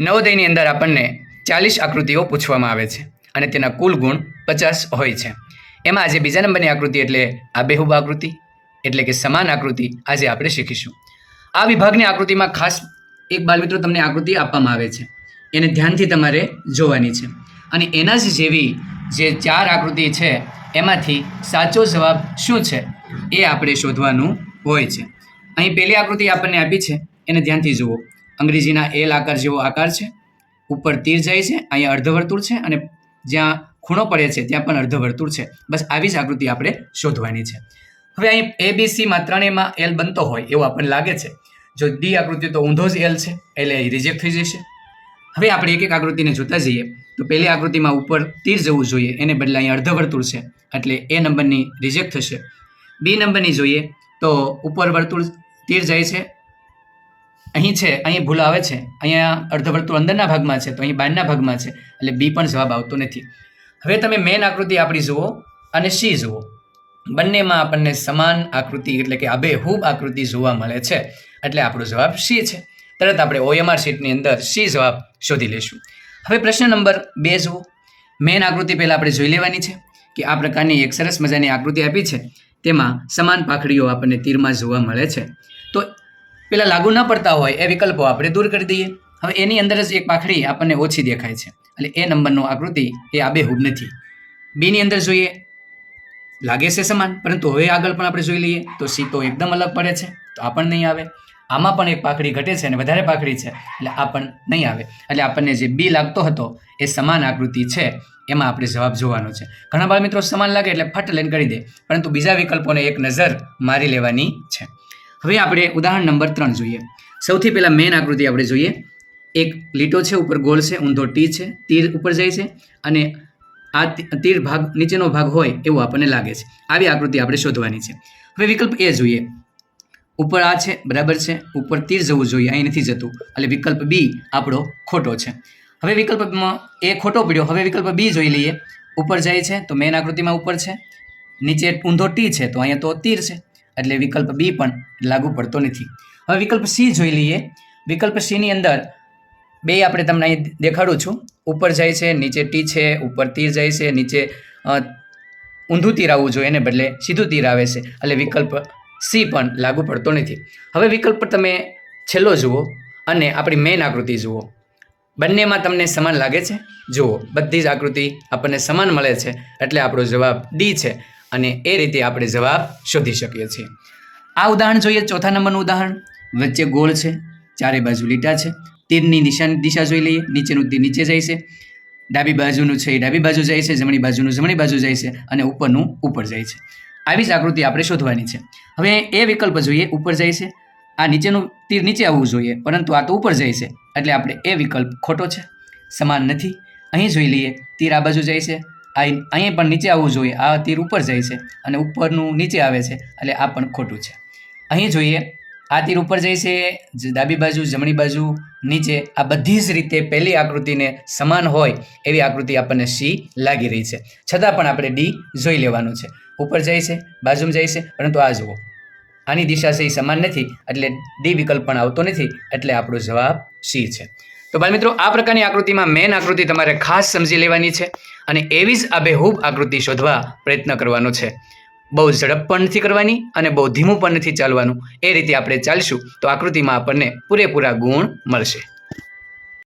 નવોદયની અંદર આપણને ચાલીસ આકૃતિઓ પૂછવામાં આવે છે અને તેના કુલ ગુણ પચાસ હોય છે. એમાં આજે બીજા નંબરની આકૃતિ એટલે આબેહૂબ આકૃતિ, એટલે કે સમાન આકૃતિ આજે આપણે શીખીશું. આ વિભાગની આકૃતિમાં ખાસ એક બાલમિત્રો તમને આકૃતિ આપવામાં આવે છે. એને ધ્યાનથી તમારે જોવાની છે. અને એના જ જેવી જે ચાર આકૃતિ છે, એમાંથી સાચો જવાબ શું છે, એ આપણે શોધવાનું હોય છે. અહીં પહેલી આકૃતિ આપણને આપી છે, એને ધ્યાનથી જુઓ. અંગ્રેજીના એલ આકાર જેવો આકાર છે. ઉપર તીર જાય છે, અહીંયા અર્ધવર્તુળ છે અને જ્યાં ખૂણો પડે છે, ત્યાં પણ અર્ધવર્તુળ છે. બસ આવી જ આકૃતિ આપણે શોધવાની છે. હવે અહીં એ બી સીમાં ત્રણેયમાં એલ બનતો હોય એવું આપણને લાગે છે. જો ડી આકૃતિ તો ઊંધો જ એલ છે, એટલે રિજેક્ટ થઈ જશે. હવે આપણે એક એક આકૃતિને જોતા જઈએ. તો પહેલી આકૃતિમાં ઉપર તીર જવું જોઈએ, એને બદલે અહીં અર્ધવર્તુળ છે, એટલે એ નંબરની રિજેક્ટ થશે. બી નંબરની જોઈએ તો ઉપર વર્તુળ તીર જાય છે અહીં છે, અહીં ભૂલ આવે છે. અહીંયા અર્ધવર્તુળ અંદરના ભાગમાં છે, તો અહીં બહારના ભાગમાં છે. એટલે બી પણ જવાબ આવતો નથી. હવે તમે મેન આકૃતિ આપણી જુઓ અને સી જુઓ. બંનેમાં આપણને સમાન આકૃતિ એટલે કે આબેહૂબ આકૃતિ જોવા મળે છે. એટલે આપણો જવાબ સી છે. તરત આપણે ઓએમઆર શીટની અંદર સી જવાબ શોધી લઈશું. હવે પ્રશ્ન નંબર બે જુઓ. મેન આકૃતિ પહેલાં આપણે જોઈ લેવાની છે કે આ પ્રકારની એક સરસ મજાની આકૃતિ આપી છે. તેમાં સમાન પાખડીઓ આપણને તીરમાં જોવા મળે છે. તો પેલા લાગુ ન પડતા હોય એ વિકલ્પો આપણે દૂર કરી દઈએ. હવે એની અંદર જ એક પાખડી આપણને ઓછી દેખાય છે. એટલે એ નંબરનો આકૃતિ એ આબેહૂબ નથી. બીની અંદર જોઈએ. લાગે છે સમાન, પરંતુ હવે આગળ પણ આપણે જોઈ લઈએ તો સી તો એકદમ અલગ પડે છે. તો આ પણ નહીં આવે. આમાં પણ એક પાખડી ઘટે છે અને વધારે પાખડી છે. એટલે આ પણ નહીં આવે. એટલે આપણને જે બી લાગતો હતો એ સમાન આકૃતિ છે. એમાં આપણે જવાબ જોવાનો છે. ઘણા બાળ મિત્રો સમાન લાગે એટલે ફટ લઈને કરી દે. પરંતુ બીજા વિકલ્પોને એક નજર મારી લેવાની છે. હવે આપણે ઉદાહરણ નંબર ત્રણ જોઈએ. સૌથી પહેલાં મેન આકૃતિ આપણે જોઈએ. એક લીટો છે, ઉપર ગોળ છે, ઊંધો ટી છે, તીર ઉપર જાય છે અને આ તીર ભાગ, નીચેનો ભાગ હોય એવું આપણને લાગે છે. આવી આકૃતિ આપણે શોધવાની છે. હવે વિકલ્પ એ જોઈએ. ઉપર આ છે, બરાબર છે. ઉપર તીર જવું જોઈએ અહીં નથી જતું. એટલે વિકલ્પ બી આપણો ખોટો છે. હવે વિકલ્પમાં એ ખોટો પડ્યો. હવે વિકલ્પ બી જોઈ લઈએ. ઉપર જાય છે, તો મેન આકૃતિમાં ઉપર છે. નીચે ઊંધો ટી છે, તો અહીંયા તો તીર છે. એટલે વિકલ્પ બી પણ લાગુ પડતો નથી. હવે વિકલ્પ સી જોઈ લઈએ. વિકલ્પ સીની અંદર બે આપણે તમને અહીં દેખાડું છું. ઉપર જાય છે, નીચે ટી છે, ઉપર તીર જાય છે, નીચે ઊંધું તીર આવવું જોઈએ એને બદલે સીધું તીર આવે છે. એટલે વિકલ્પ સી પણ લાગુ પડતો નથી. હવે વિકલ્પ તમે છેલ્લો જુઓ અને આપણી મેઇન આકૃતિ જુઓ. બંનેમાં તમને સમાન લાગે છે? જુઓ. બધી જ આકૃતિ આપણને સમાન મળે છે. એટલે આપણો જવાબ ડી છે. અને એ રીતે આપણે જવાબ શોધી શકીએ છીએ. આ ઉદાહરણ જોઈએ, ચોથા નંબરનું ઉદાહરણ. વચ્ચે ગોળ છે, ચારે બાજુ લીટા છે. તીરની નિશાની દિશા જોઈ લઈએ, નીચેનું તીર નીચે જાય છે. ડાબી બાજુનું છે એ ડાબી બાજુ જાય છે, જમણી બાજુનું જમણી બાજુ જાય છે અને ઉપરનું ઉપર જાય છે. આવી જ આકૃતિ આપણે શોધવાની છે. હવે એ વિકલ્પ જોઈએ, ઉપર જાય છે. આ નીચેનું તીર નીચે આવવું જોઈએ, પરંતુ આ તો ઉપર જાય છે. એટલે આપણે એ વિકલ્પ ખોટો છે, સમાન નથી. અહીં જોઈ લઈએ, તીર આ બાજુ જાય છે. અહીં પણ નીચે આવવું જોઈએ. આ તીર ઉપર જાય છે અને ઉપરનું નીચે આવે છે. એટલે આ પણ ખોટું છે. અહીં જોઈએ, આ તીર ઉપર જાય છે ડાબી બાજુ, જમણી બાજુ, નીચે, આ બધી જ રીતે પહેલી આકૃતિને સમાન હોય એવી આકૃતિ આપણને સી લાગી રહી છે. છતાં પણ આપણે ડી જોઈ લેવાનું છે. ઉપર જાય છે, બાજુમાં જાય છે, પરંતુ આ જુઓ. આની દિશા એ સમાન નથી, એટલે ડી વિકલ્પ પણ આવતો નથી, એટલે આપણો જવાબ સી છે. તો બાળમિત્રો આ પ્રકારની આકૃતિમાં મેન આકૃતિ તમારે ખાસ સમજી લેવાની છે અને એવી જ આબેહૂબ આકૃતિ શોધવા પ્રયત્ન કરવાનો છે. બહુ ઝડપ પણ નથી કરવાની અને બહુ ધીમું પણ નથી ચાલવાનું. એ રીતે આપણે ચાલશું તો આકૃતિમાં આપણને પૂરેપૂરા ગુણ મળશે.